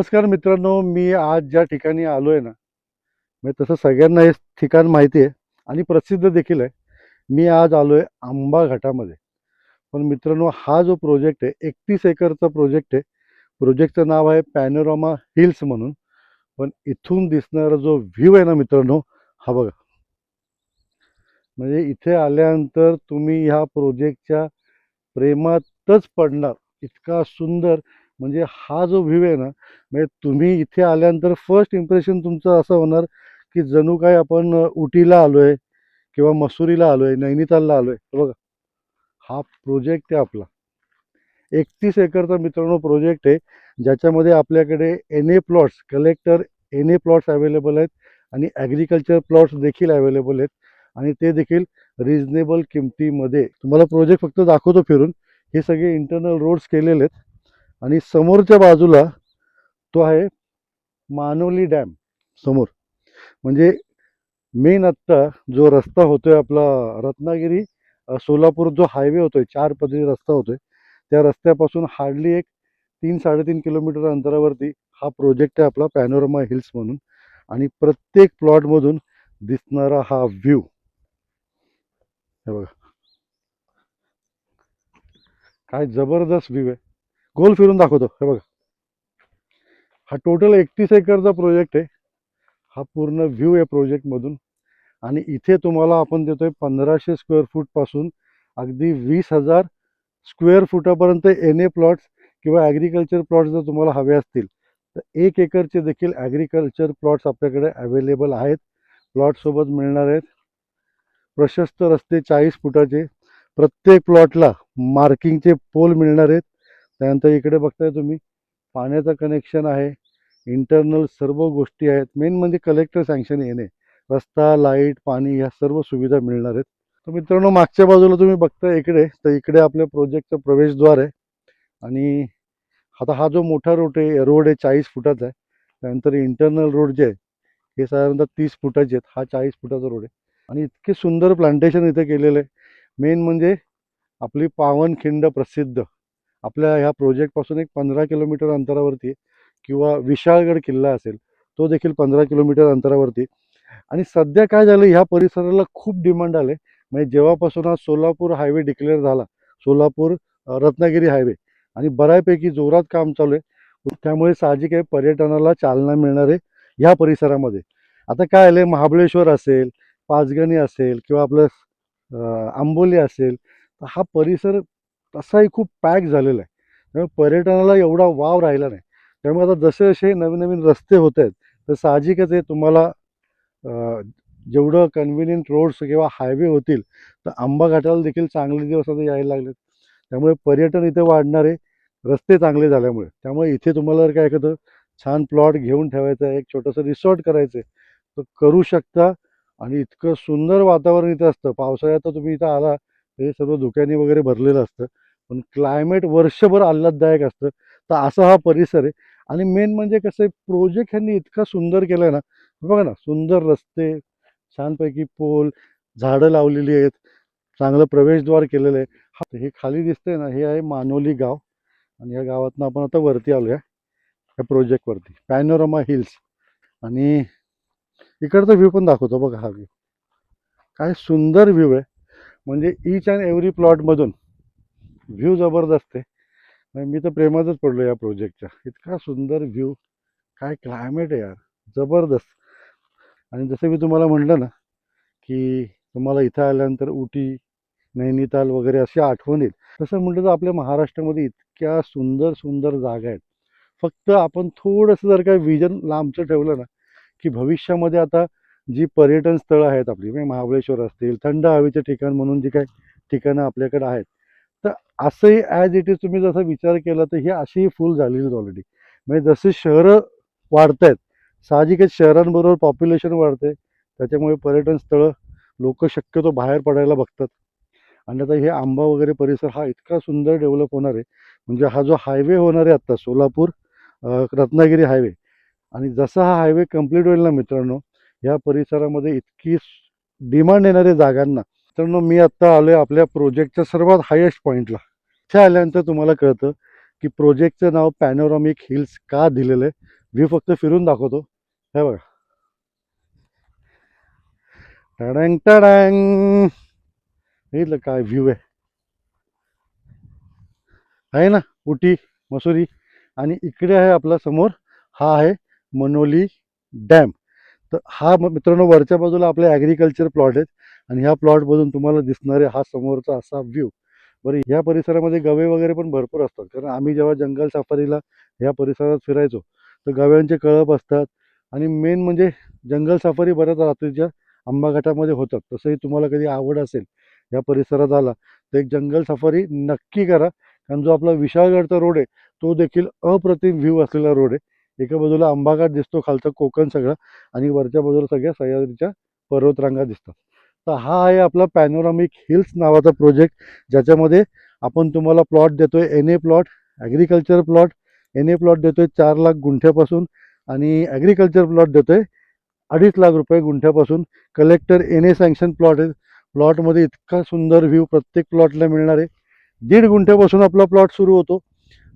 नमस्कार मित्रांनो मी आज ज्या ठिकाणी आलो आहे ना म्हणजे तसं सगळ्यांना हे ठिकाण माहिती आहे आणि प्रसिद्ध देखील आहे. मी आज आलो आहे आंबा घाटामध्ये. पण मित्रांनो हा जो प्रोजेक्ट आहे एकतीस एकरचा प्रोजेक्ट आहे. प्रोजेक्टचं नाव आहे पॅनोरामा हिल्स म्हणून. पण इथून दिसणारा जो व्ह्यू आहे ना मित्रांनो हा बघा. म्हणजे इथे आल्यानंतर तुम्ही ह्या प्रोजेक्टच्या प्रेमातच पडणार. इतका सुंदर म्हणजे हा जो व्ह्यू आहे ना म्हणजे तुम्ही इथे आल्यानंतर फर्स्ट इम्प्रेशन तुमचं असं होणार की जणू काय आपण उटीला आलो आहे किंवा मसुरीला आलो आहे नैनितालला आलो आहे बघा हा प्रोजेक्ट आहे आपला. एकतीस एकरचा मित्रांनो प्रोजेक्ट आहे ज्याच्यामध्ये आपल्याकडे N A plots collector N A plots available आहेत आणि ॲग्रिकल्चर प्लॉट्स देखील अवेलेबल आहेत. आणि ते देखील रिजनेबल किमतीमध्ये. तुम्हाला प्रोजेक्ट फक्त दाखवतो फिरून. हे सगळे इंटरनल रोड्स केलेले आहेत. आणि समोरच्या बाजूला तो आहे मानोली डॅम समोर. म्हणजे मेन आत्ता जो रस्ता होतोय आपला रत्नागिरी सोलापूर जो हायवे होतोय चार पदरी रस्ता होतोय त्या रस्त्यापासून हार्डली एक तीन साडेतीन किलोमीटर अंतरावरती हा प्रोजेक्ट आहे आपला पॅनोरमा हिल्स म्हणून. आणि प्रत्येक प्लॉटमधून दिसणारा हा व्ह्यू. हे बघा. काय जबरदस्त व्ह्यू आहे. गोल फिरून दाखवतो. हे बघा. हा टोटल एकतीस एकरचा प्रोजेक्ट आहे. हा पूर्ण व्ह्यू आहे प्रोजेक्टमधून आणि इथे तुम्हाला आपण देतोय पंधराशे स्क्वेअर फूटपासून अगदी वीस हजार स्क्वेअर फुटापर्यंत एन ए प्लॉट्स किंवा ॲग्रिकल्चर प्लॉट्स जर तुम्हाला हवे असतील तर एक एकरचे देखील ॲग्रिकल्चर प्लॉट्स आपल्याकडे अवेलेबल आहेत. प्लॉटसोबत मिळणार आहेत. प्रशस्त रस्ते चाळीस फुटाचे. प्रत्येक प्लॉटला मार्किंगचे पोल मिळणार आहेत. त्यानंतर इकडे बघताय तुम्ही पाण्याचं कनेक्शन आहे इंटरनल सर्व गोष्टी आहेत. मेन म्हणजे कलेक्टर सँक्शन येणे रस्ता लाइट पाणी ह्या सर्व सुविधा मिळणार आहेत. तर मित्रांनो मागच्या बाजूला तुम्ही बघता इकडे तर इकडे आपल्या प्रोजेक्टचं प्रवेशद्वार आहे. आणि आता हा जो मोठा रोड आहे रोड आहे चाळीस फुटाचा आहे. त्यानंतर इंटरनल रोड जे आहे हे साधारणतः तीस फुटाचे आहेत. हा चाळीस फुटाचा रोड आहे. आणि इतके सुंदर प्लांटेशन इथे केलेलं आहे. मेन म्हणजे आपली पावनखिंड प्रसिद्ध. आपल्या ह्या प्रोजेक्टपासून एक पंधरा किलोमीटर अंतरावरती किंवा विशाळगड किल्ला असेल तो देखील पंधरा किलोमीटर अंतरावरती. आणि सध्या काय झालं ह्या परिसराला खूप डिमांड आले म्हणजे जेव्हापासून हा सोलापूर हायवे डिक्लेअर झाला सोलापूर रत्नागिरी हायवे आणि बऱ्यापैकी जोरात काम चालू आहे. त्यामुळे साहजिक आहे पर्यटनाला चालना मिळणार आहे ह्या परिसरामध्ये. आता काय आलं महाबळेश्वर असेल पाचगणी असेल किंवा आपलं आंबोली असेल तर हा परिसर तसाही खूप पॅक झालेला आहे. त्यामुळे पर्यटनाला एवढा वाव राहिला नाही. त्यामुळे आता जसे जसे नवीन नवीन रस्ते होत आहेत तर साहजिकच हे तुम्हाला जेवढं कन्व्हिनियंट रोड्स किंवा हायवे होतील तर आंबा घाटाला देखील चांगले दिवस आता यायला लागलेत. त्यामुळे पर्यटन इथे वाढणार आहे रस्ते चांगले झाल्यामुळे. त्यामुळे इथे तुम्हाला जर काय एखादं छान प्लॉट घेऊन ठेवायचं आहे एक छोटंसं रिसॉर्ट करायचं आहे तर करू शकता. आणि इतकं सुंदर वातावरण इथं असतं. पावसाळ्यात तर तुम्ही इथं आला हे सर्व धुक्याने वगैरे भरलेलं असतं. पण क्लायमेट वर्षभर आल्हाददायक असतं. तर असा हा परिसर आहे. आणि मेन म्हणजे कसं आहे प्रोजेक्ट ह्यांनी इतका सुंदर केला आहे ना. बघा ना सुंदर रस्ते छानपैकी पोल झाडं लावलेली आहेत. चांगलं प्रवेशद्वार केलेलं आहे. हा हे खाली दिसतंय ना हे आहे मानोली गाव. आणि या गावातनं आपण आता वरती आलो आहे या प्रोजेक्टवरती पॅनोरमा हिल्स आणि इकडचा व्ह्यू पण दाखवतो बघा हा व्ह्यू काय सुंदर व्ह्यू आहे. म्हणजे ईच अँड एव्हरी प्लॉटमधून व्ह्यू जबरदस्त आहे. मी तर प्रेमातच पडलो या प्रोजेक्टच्या इतका सुंदर व्ह्यू काय क्लायमेट आहे यार. जबरदस्त. आणि जसं मी तुम्हाला म्हटलं ना की तुम्हाला इथं आल्यानंतर उटी नैनिताल वगैरे अशी आठवण येईल. तसं म्हटलं तर आपल्या महाराष्ट्रामध्ये इतक्या सुंदर सुंदर जागा आहेत. फक्त आपण थोडंसं जर काय विजन लांबचं ठेवलं ना की भविष्यामध्ये आता जी पर्यटन स्थळं आहेत आपली म्हणजे महाबळेश्वर असतील थंड हवेचे ठिकाण म्हणून जी काही ठिकाणं आपल्याकडे आहेत असंही ॲज इट इज तुम्ही जसं विचार केला तर ही अशीही फुल झालेली ऑलरेडी म्हणजे जसे शहरं वाढत आहेत साहजिकच शहरांबरोबर पॉप्युलेशन वाढते त्याच्यामुळे पर्यटन स्थळं लोक शक्यतो बाहेर पडायला बघतात. आणि आता हे आंबा वगैरे परिसर हा इतका सुंदर डेव्हलप होणार आहे. म्हणजे हा जो हायवे होणार आहे आत्ता सोलापूर रत्नागिरी हायवे आणि जसा हा हायवे कंप्लीट होईल ना मित्रांनो या परिसरामध्ये इतकी डिमांड येणाऱ्या जागांना. मित्रांनो मी आत्ता आलो आहे आपल्या प्रोजेक्टच्या सर्वात हायेस्ट पॉईंटला इच्छा आल्यानंतर तुम्हाला कळतं की प्रोजेक्टचं नाव पॅनोरॉमिक हिल्स का दिलेलं आहे. व्ह्यू फक्त फिरून दाखवतो. हे बघा. टडँग टडँग. बघितलं काय व्ह्यू आहे. आहे ना? उटी मसुरी. आणि इकडे आहे आपला समोर. हा आहे मनोली डॅम. तर हा मित्रांनो वरच्या बाजूला आपले ॲग्रिकल्चर प्लॉट आहेत. आणि ह्या प्लॉटमधून तुम्हाला दिसणारे हा समोरचा असा व्ह्यू बरं ह्या परिसरामध्ये गवे वगैरे पण भरपूर असतात. कारण आम्ही जेव्हा जंगल सफारीला ह्या परिसरात फिरायचो तर गव्यांचे कळप असतात. आणि मेन म्हणजे जंगल सफारी बऱ्याच रात्रीच्या आंबाघाटामध्ये होतात. तसंही तुम्हाला कधी आवड असेल या परिसरात आला तर एक जंगल सफारी नक्की करा. कारण जो आपला विशाळगडचा रोड आहे तो देखील अप्रतिम व्ह्यू असलेला रोड आहे. एका बाजूला आंबाघाट दिसतो खालचा कोकण सगळं आणि वरच्या बाजूला सगळ्या सह्याद्रीच्या पर्वतरांगा दिसतात. तर हा आहे आपला पॅनोरामिक हिल्स नावाचा प्रोजेक्ट ज्याच्यामध्ये आपण तुम्हाला प्लॉट देतोय N A plot agriculture plot N A plot देतोय चार लाख गुंठ्यापासून आणि ॲग्रिकल्चर प्लॉट देतोय अडीच लाख रुपये गुंठ्यापासून. Collector N A sanction plot आहे. प्लॉटमध्ये इतका सुंदर व्ह्यू प्रत्येक प्लॉटला मिळणार आहे. दीड गुंठ्यापासून आपला प्लॉट सुरू होतो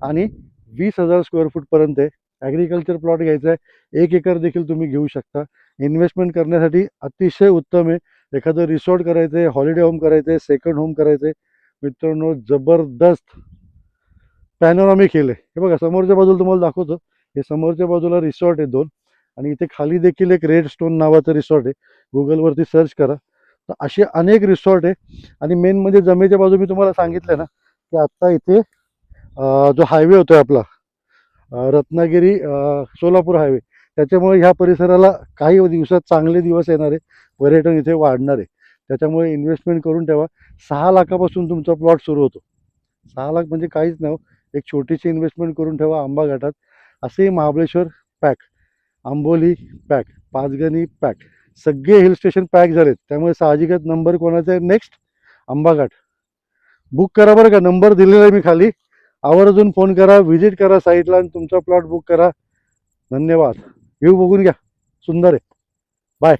आणि वीस हजार स्क्वेअर फूटपर्यंत आहे. ॲग्रिकल्चर प्लॉट घ्यायचा आहे. एक एकर देखील तुम्ही घेऊ शकता. इन्व्हेस्टमेंट करण्यासाठी अतिशय उत्तम आहे. एखादं रिसॉर्ट करायचं आहे हॉलिडे होम करायचं आहे सेकंड होम करायचं आहे मित्रांनो जबरदस्त पॅनोरामिक हिल आहे. हे बघा समोरच्या बाजूला तुम्हाला दाखवतो. हे समोरच्या बाजूला रिसॉर्ट आहे दोन. आणि इथे खाली देखील एक रेड स्टोन नावाचं रिसॉर्ट आहे. गुगलवरती सर्च करा. तर असे अनेक रिसॉर्ट आहे. आणि मेन म्हणजे जमेच्या बाजू मी तुम्हाला सांगितलं ना की आत्ता इथे जो हायवे होतोय आपला रत्नागिरी सोलापूर हायवे त्याच्यामुळे ह्या परिसराला काही दिवसात चांगले दिवस येणार आहे पर्यटन इथे वाढणार आहे. त्याच्यामुळे इन्व्हेस्टमेंट करून ठेवा. सहा लाखापासून तुमचा प्लॉट सुरू होतो. सहा लाख म्हणजे काहीच नाही हो. एक छोटीशी इन्व्हेस्टमेंट करून ठेवा आंबा घाटात. असे Mahabaleshwar pack Amboli pack Panchgani pack सगळे हिल स्टेशन पॅक झालेत. त्यामुळे साहजिकच नंबर कोणाचा आहे? नेक्स्ट आंबाघाट बुक करा बरं का. नंबर दिलेला आहे मी खाली. आवर्जून फोन करा व्हिजिट करा साईटला आणि तुमचा प्लॉट बुक करा. धन्यवाद. व्ह्यू बघून घ्या. सुंदर आहे. बाय.